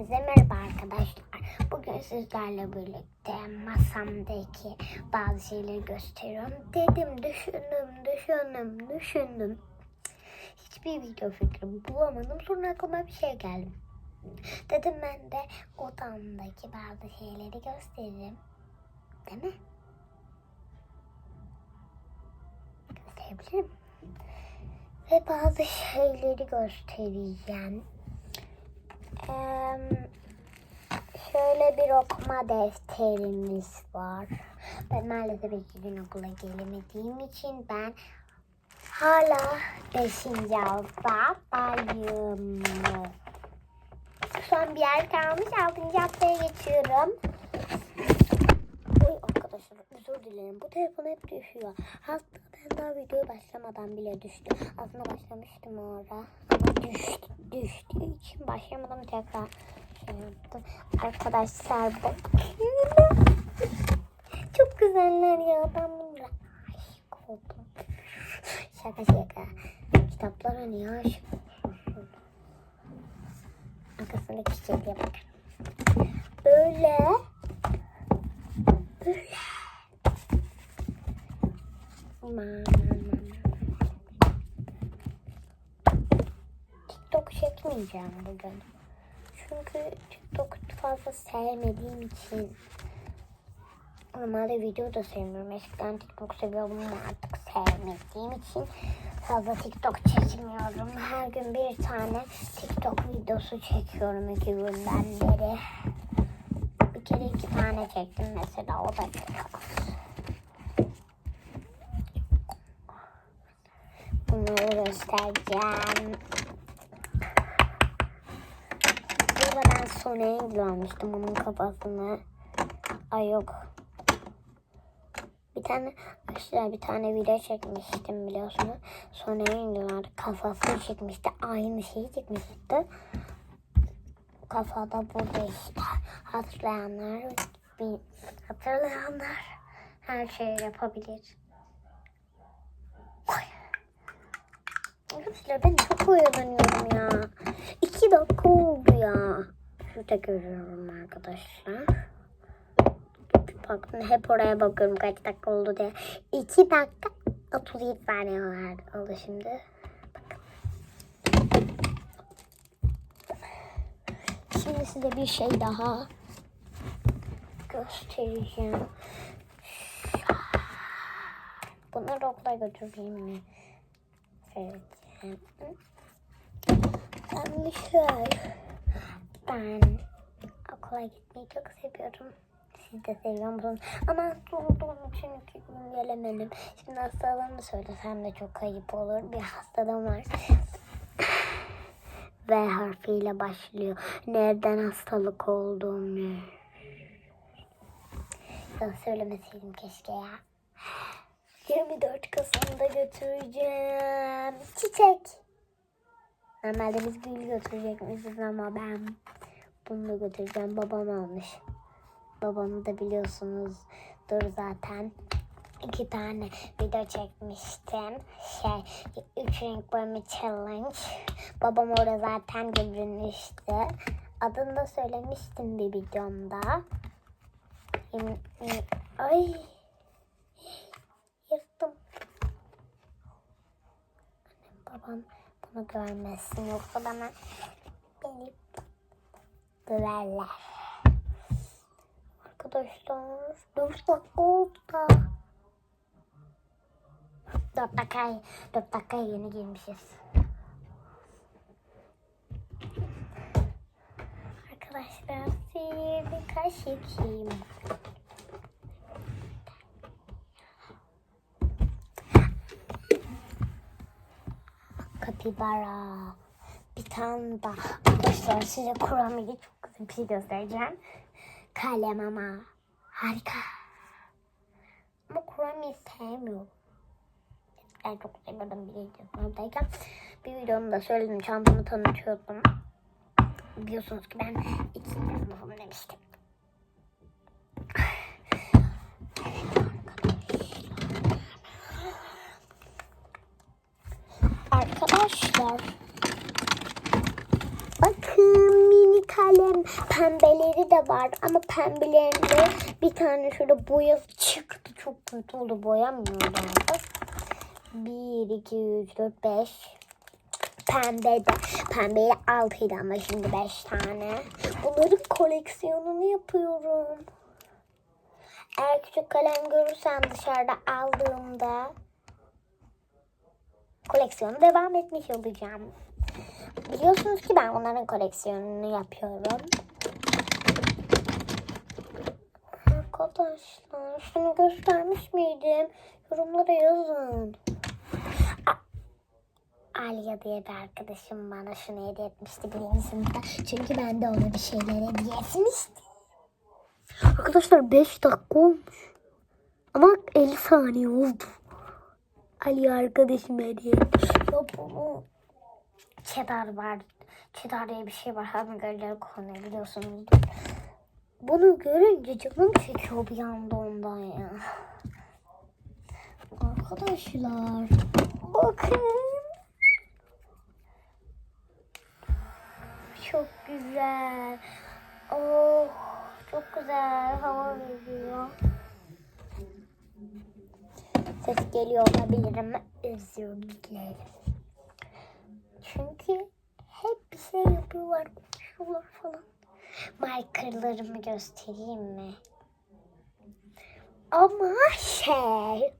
Hepinize merhaba arkadaşlar. Bugün sizlerle birlikte masamdaki bazı şeyleri gösteriyorum. Dedim, düşündüm, düşündüm, düşündüm. Hiçbir video fikri bulamadım. Sonra aklıma bir şey geldi. Dedim ben de odamdaki bazı şeyleri göstereyim. Değil mi? Gösterebilirim. Ve bazı şeyleri göstereceğim. Şöyle bir okuma defterimiz var. Ben maalesef iki gün okula gelemediğim için ben hala 5. haftadayım. An bir yer kalmış. 6. haftaya geçiyorum. Oy arkadaşlar özür dilerim. Bu telefon hep düşüyor. Hatta ben daha videoya başlamadan bile düştü. Aslında başlamıştım o ara. Ama düştü, düştüğü için başlamadan tekrar şey yaptım. Arkadaşlar bakın. Çok güzeller ya. Ben bunlara aşık oldum. Şaka şaka. Kitaplara niye aşık olursun? Arkasındaki çiçeğe bakın. Böyle Böyle. Aman. TikTok çekmeyeceğim bugün. Çünkü TikTok fazla sevmediğim için Normalde video da sevmiyorum. Eskiden TikTok seviyordum ama artık sevmediğim için fazla TikTok çekmiyorum. Her gün bir tane TikTok videosu çekiyorum iki günden beri. Bir kere iki tane çektim mesela o da çok. Bunları göstereceğim. Burada ben Sonic'e görmüştüm onun kafasını. Ay yok. Bir tane arkadaşlar bir tane video çekmiştim biliyorsunuz. Sonic'e indiler kafasını çekmişti. Aynı şeyi çekmişti. Kafada burada işte. Hatırlayanlar, hatırlayanlar her şeyi yapabilir. Arkadaşlar ben çok oyalanıyorum ya. İki dakika oldu ya. Şurada görüyorum arkadaşlar. Bakın hep oraya bakıyorum kaç dakika oldu diye. İki dakika 37 saniye oldu şimdi. Şimdi size bir şey daha göstereceğim. Bunları okula götüreyim mi? Evet. Ben şey. Ben okula gitmeyi çok seviyorum. Siz de seviyor musunuz? Ama hasta olduğum için iki gün gelemedim. Şimdi hastalığımı söylesem de çok ayıp olur. Bir hastalığım var. V harfiyle başlıyor. Nereden hastalık olduğunu. Ya söylemeseydim keşke ya. 24 Kasım'da götüreceğim. Çiçek. Normalde biz gül götürecekmişiz ama ben bunu götüreceğim. Babam almış. Babamı da biliyorsunuzdur zaten. İki tane video çekmiştim. Şey, üç renk boyama challenge. Babam orada zaten görünmüştü. Adını da söylemiştim bir videomda. Ay. Babam bunu görmesin yoksa bana beni döverler. Arkadaşlar 4 dakika oldu da. 4 dakika, 4 dakika yeni girmişiz. Arkadaşlar size birkaç çekeyim. Kapibara. Bir tane daha. Arkadaşlar size Kurami'de çok güzel bir şey göstereceğim. Kalem ama. Harika. Ama Kurami'yi sevmiyorum. Ben çok seviyordum bir videodayken. Bir videomda da söyledim çantamı tanıtıyordum. Biliyorsunuz ki ben iki sınıfım demiştim. Arkadaşlar. Bakın minik kalem. Pembeleri de var ama pembelerinde bir tane şöyle boya çıktı. Çok kötü oldu. Boyamıyorum artık. 1, 2, 3, 4, 5. Pembe de. Pembeyle 6'ydı ama şimdi 5 tane. Bunların koleksiyonunu yapıyorum. Eğer küçük kalem görürsem dışarıda aldığımda koleksiyonu devam etmiş olacağım. Biliyorsunuz ki ben onların koleksiyonunu yapıyorum. Arkadaşlar şunu göstermiş miydim? Yorumlara yazın. A- Alya diye bir arkadaşım bana şunu hediye etmişti birinci sınıfta. Çünkü ben de ona bir şeyler hediye etmiştim. Arkadaşlar 5 dakika olmuş. Ama 50 saniye oldu. Ali arkadaşım hediye bunu cheddar var. Cheddar diye bir şey var. Hamburgerleri kullanıyor biliyorsunuzdur. Bunu görünce canım çekiyor bir anda ondan ya. Arkadaşlar bakın. Çok güzel. Oh çok güzel hava veriyor. Ses geliyor olabilirim. Özür dilerim. Çünkü hep bir şey yapıyorlar. Konuşuyorlar falan. Markerlarımı göstereyim mi? Ama şey...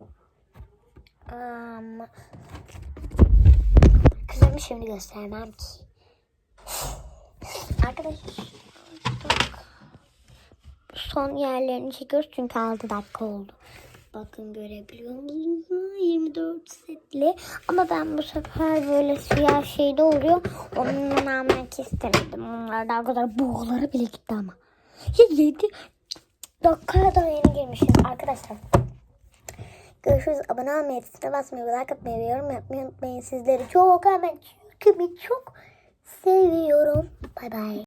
Ama... Kızımı şimdi göstermem ki. Arkadaşlar... Son yerlerini çekiyoruz çünkü 6 dakika oldu. Bakın görebiliyor musunuz? 24 setli. Ama ben bu sefer böyle siyah şeyde oluyor. Ondan almak istemedim. Onlar daha kadar boğulara bile gitti ama. Ya 7 dakikaya da yeni girmişiz arkadaşlar. Görüşürüz. Abone olmayı, tuşuna basmayı, like atmayı yorum yapmayı unutmayın. Sizleri çok ama çok çok seviyorum. Bay bay.